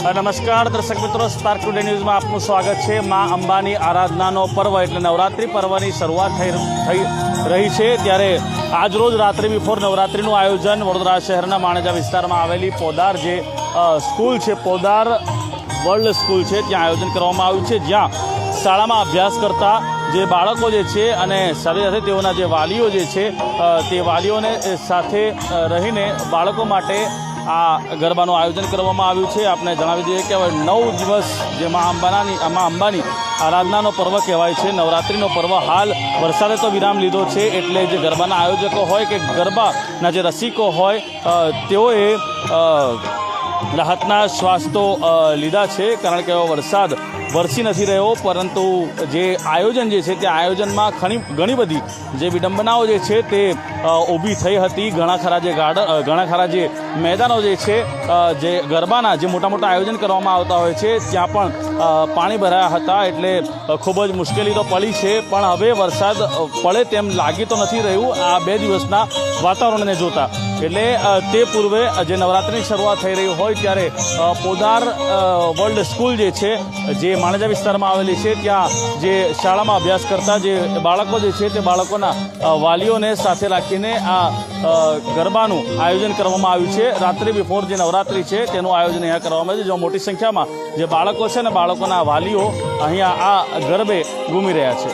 નમસ્કાર, દર્શક મિત્રો. સ્પાર્ક ટુડે ન્યૂઝમાં આપનું સ્વાગત છે. મા અંબાની આરાધનાનો પર્વ એટલે નવરાત્રિ પર્વની શરૂઆત થઈ થઈ રહી છે. ત્યારે આજ રોજ રાત્રિ બિફોર નવરાત્રિનું આયોજન વડોદરા શહેરના માણેજા વિસ્તારમાં આવેલી પોદાર જે સ્કૂલ છે, પોદાર વર્લ્ડ સ્કૂલ છે, ત્યાં આયોજન કરવામાં આવ્યું છે. જ્યાં શાળામાં અભ્યાસ કરતા જે બાળકો જે છે અને સાથે સાથે તેઓના જે વાલીઓ જે છે તે વાલીઓને સાથે રહીને બાળકો માટે આ ગરબાનું આયોજન કરવામાં આવ્યું છે. આપણે જણાવી દઈએ કે હવે નવ દિવસ જે મા અંબાનાની મા અંબાની આરાધનાનો પર્વ કહેવાય છે. નવરાત્રિનો પર્વ હાલ વરસાદે તો વિરામ લીધો છે. એટલે જે ગરબાના આયોજકો હોય કે ગરબાના જે રસિકો હોય તેઓએ રાહતના શ્વાસ તો લીધા છે. કારણ કે વરસાદ વરસી નથી રહ્યો, પરંતુ જે આયોજન જે છે તે આયોજનમાં ઘણી ઘણી બધી જે વિડંબનાઓ જે છે તે ઊભી થઈ હતી. ઘણા ખરા જે ગાર્ડન ઘણા ખરા જે મેદાનો જે છે જે ગરબાના જે મોટા મોટા આયોજન કરવામાં આવતા હોય છે, ત્યાં પણ પાણી ભરાયા હતા એટલે ખૂબ જ મુશ્કેલી તો પડી છે, પણ હવે વરસાદ પડે તેમ લાગી તો નથી રહ્યું. આ બે દિવસના વાતાવરણને જોતા એટલે તે પૂર્વે જે નવરાત્રિની શરૂઆત થઈ રહી હોય ત્યારે પોદાર વર્લ્ડ સ્કૂલ જે છે, જે માણેજા વિસ્તારમાં આવેલી છે, ત્યાં જે શાળામાં અભ્યાસ કરતા જે બાળકો જે છે, તે બાળકોના વાલીઓને સાથે રાખીને આ ગરબાનું આયોજન કરવામાં આવ્યું છે. રાત્રિ બિફોર જે નવરાત્રિ છે, તેનું આયોજન અહીંયા કરવામાં આવ્યું છે જો મોટી સંખ્યામાં જે બાળકો છે ને બાળકોના વાલીઓ અહીંયા આ ગરબે ઘૂમી રહ્યા છે.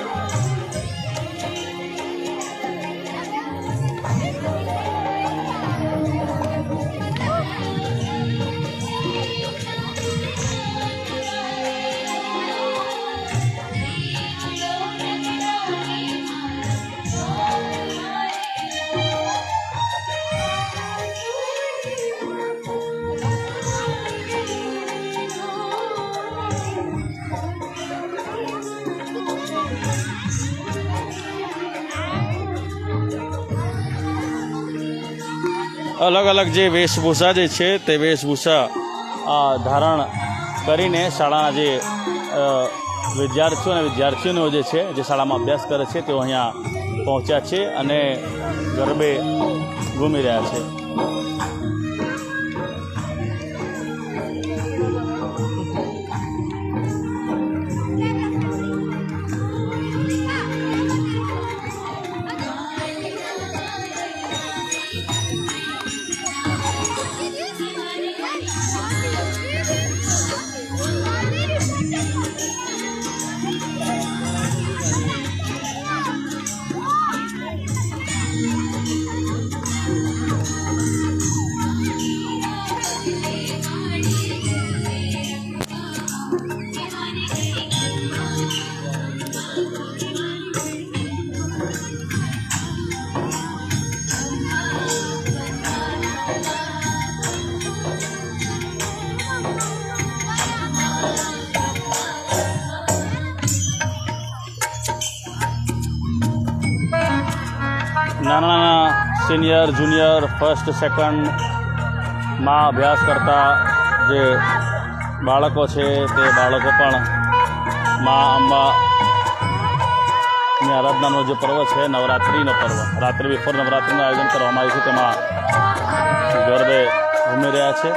અલગ અલગ જે વેશભૂષા જે છે તે વેશભૂષા ધારણ કરીને શાળાના જે વિદ્યાર્થીઓ અને વિદ્યાર્થીનીઓ જે છે, જે શાળામાં અભ્યાસ કરે છે, તેઓ અહીંયા પહોંચ્યા છે અને ગરબે ઘૂમી રહ્યા છે. સિનિયર જુનિયર ફર્સ્ટ સેકન્ડમાં અભ્યાસ કરતા જે બાળકો છે તે બાળકો પણ મા, અંબા આરાધનાનો જે પર્વ છે, નવરાત્રિનો પર્વ. રાત્રિ બિફોર નવરાત્રિનું આયોજન કરવામાં આવ્યું છે, તેમાં ગરબે ઘૂમી રહ્યા છે.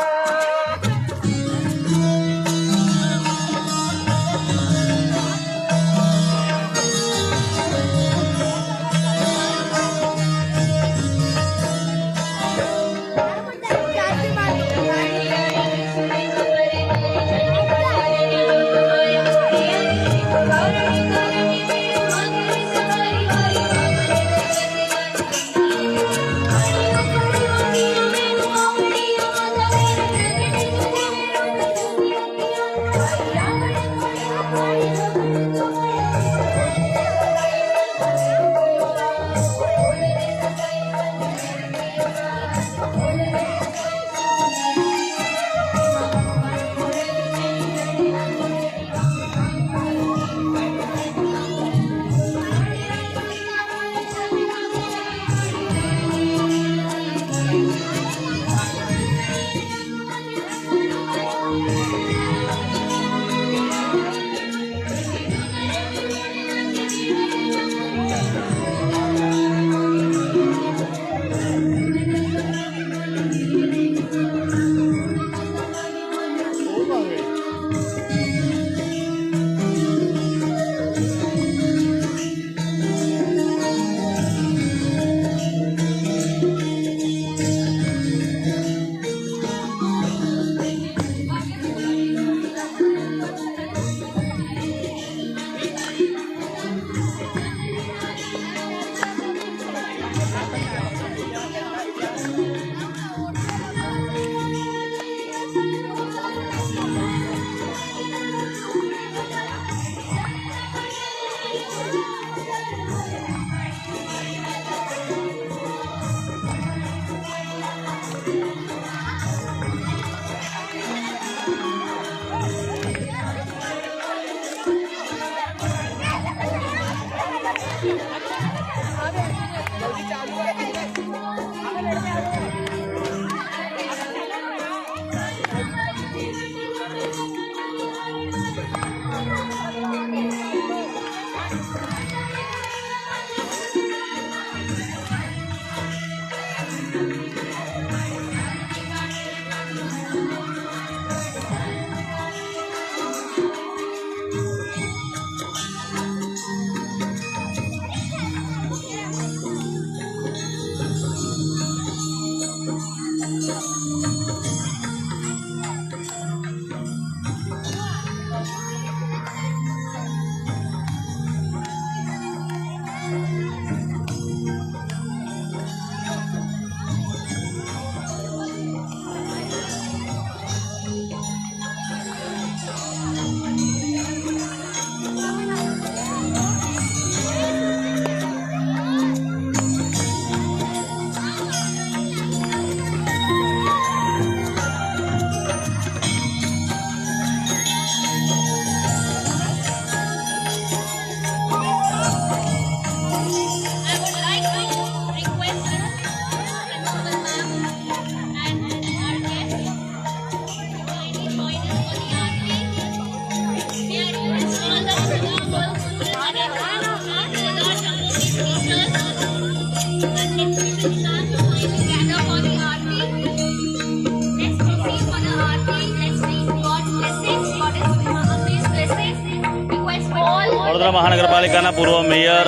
વડોદરા મહાનગરપાલિકાના પૂર્વ મેયર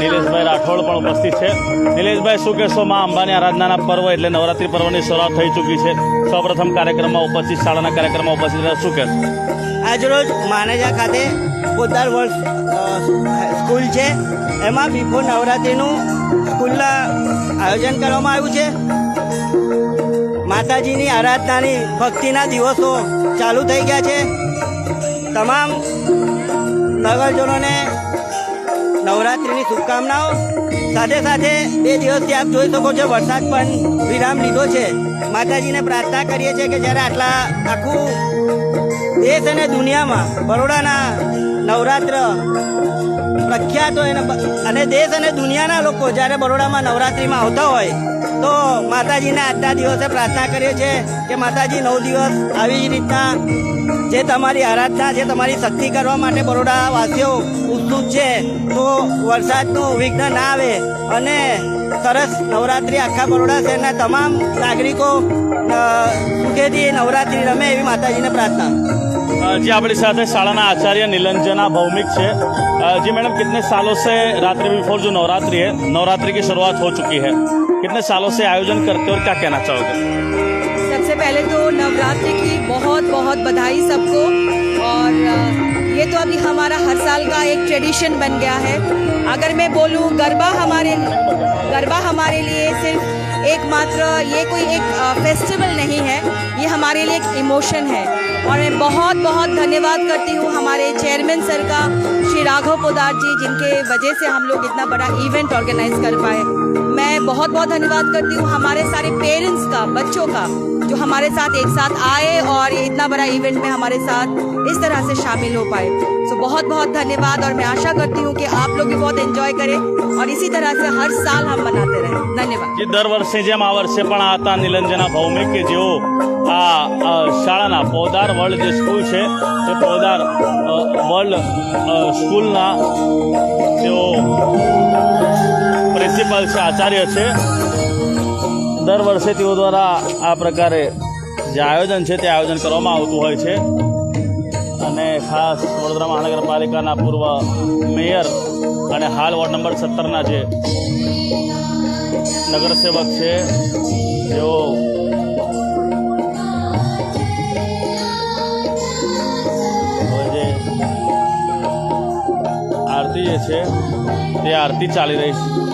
નિલેશભાઈ રાઠોડ પણ ઉપસ્થિત છે. નિલેશભાઈ, શું કહેશો? માં અંબાની આરાધનાના પર્વ એટલે નવરાત્રિ પર્વની શરૂઆત થઈ ચૂકી છે. સૌપ્રથમ કાર્યક્રમમાં ઉપસ્થિત, શાળાના કાર્યક્રમમાં ઉપસ્થિત રહ્યા. શું કહેશો? આજરોજ માનેજા ખાતે પોતાર વર્ષ સ્કૂલ છે. એમાં બિફોર નવરાત્રિનું સ્કૂલના આયોજન કરવામાં આવ્યું છે. માતાજીની આરાધનાની ભક્તિના દિવસો ચાલુ થઈ ગયા છે. તમામ નગરજનોને નવરાત્રિની શુભકામનાઓ. સાથે સાથે બે દિવસથી આપ જોઈ શકો છો, વરસાદ પણ વિરામ લીધો છે. માતાજીને પ્રાર્થના કરીએ છીએ કે જ્યારે આટલા આખું દેશ અને દુનિયામાં બરોડાના નવરાત્ર પ્રખ્યાત હોય અને દેશ અને દુનિયાના લોકો જ્યારે બરોડામાં નવરાત્રિમાં આવતા હોય, તો માતાજીને આજના દિવસે પ્રાર્થના કરીએ છીએ કે માતાજી નવ દિવસ આવી જ રીતના જે તમારી આરાધના, જે તમારી શક્તિ કરવા માટે બરોડા વાસીઓ ઉત્સુક છે, તો વરસાદનું વિઘ્ન ના આવે અને સરસ નવરાત્રિ આખા બરોડા શહેરના તમામ નાગરિકો સુખેથી નવરાત્રિ રમે એવી માતાજીને પ્રાર્થના. अ, जी આપણી સાથે શાળાના आचार्य निलंजना भौमिक છે अ, जी मैडम कितने सालों से रात्रि बिफोर जो नवरात्रि है नवरात्रि की शुरुआत हो चुकी है कितने सालों से आयोजन करते हो और क्या कहना चाहोगे सबसे पहले तो नवरात्रि की बहुत बहुत बधाई सबको और अ, ये तो अभी हमारा हर साल का एक ट्रेडिशन बन गया है अगर मैं बोलूँ गरबा हमारे गरबा हमारे लिए सिर्फ एकमात्र ये कोई एक फेस्टिवल नहीं है ये हमारे लिए एक इमोशन है और मैं बहुत बहुत धन्यवाद करती हूँ हमारे चेयरमैन सर का श्री राघव पोदार जी जिनके वजह से हम लोग इतना बड़ा इवेंट ऑर्गेनाइज कर पाए मैं बहुत बहुत धन्यवाद करती हूँ हमारे सारे पेरेंट्स का बच्चों का जो हमारे साथ एक साथ आए और ये इतना बड़ा इवेंट में हमारे साथ इस तरह से शामिल हो पाए सो बहुत बहुत धन्यवाद और मैं आशा करती हूँ कि आप लोग भी बहुत एंजॉय करें और इसी तरह से हर साल हम मनाते रहें धन्यवाद જે દર વર્ષે જેમ આ વર્ષે પણ આ હતા નિલંજના ભૌમિક કે જેઓ આ અ, શાળાના પોદાર વર્લ્ડ જે સ્કૂલ છે તે પોદાર અ, વર્લ્ડ અ, સ્કૂલના તેઓ પ્રિન્સિપલ છે, આચાર્ય છે. દર વર્ષે તેઓ દ્વારા આ પ્રકારે જે આયોજન છે, તે આયોજન કરવામાં આવતું હોય છે. અને ખાસ વડોદરા મહાનગરપાલિકાના પૂર્વ મેયર અને હાલ વોર્ડ નંબર સત્તરના જે નગરસેવક છે જેઓ આરતી જે છે, તે આરતી ચાલી રહી છે.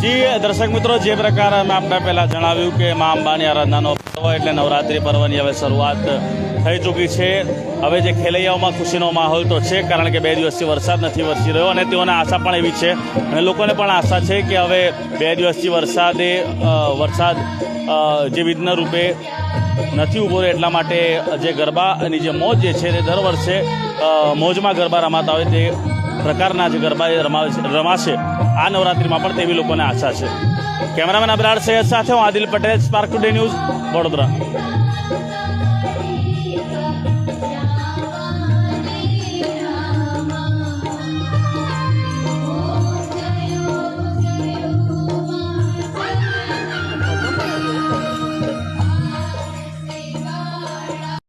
જી, દર્શક મિત્રો, જે પ્રકારે અમે આપણે પહેલાં જણાવ્યું કે મા અંબાની આરાધનાનો પર્વ એટલે નવરાત્રિ પર્વની હવે શરૂઆત થઈ ચૂકી છે. હવે જે ખેલૈયાઓમાં ખુશીનો માહોલ તો છે, કારણ કે બે દિવસથી વરસાદ નથી વરસી રહ્યો અને તેઓને આશા પણ એવી છે. અને લોકોને પણ આશા છે કે હવે બે દિવસથી વરસાદે વરસાદ જે વિઘ્ન રૂપે નથી ઊભો રહ્યો એટલા માટે જે ગરબાની જે મોજ જે છે તે દર વર્ષે મોજમાં ગરબા રમાતા હોય તે પ્રકારના જે ગરબા રમાશે. આ નવરાત્રિમાં પણ તેવી લોકોને આશા છે. કેમેરામેન અબરાડ સૈયદ સાથે હું Adil Patel Spark Today News Vadodara.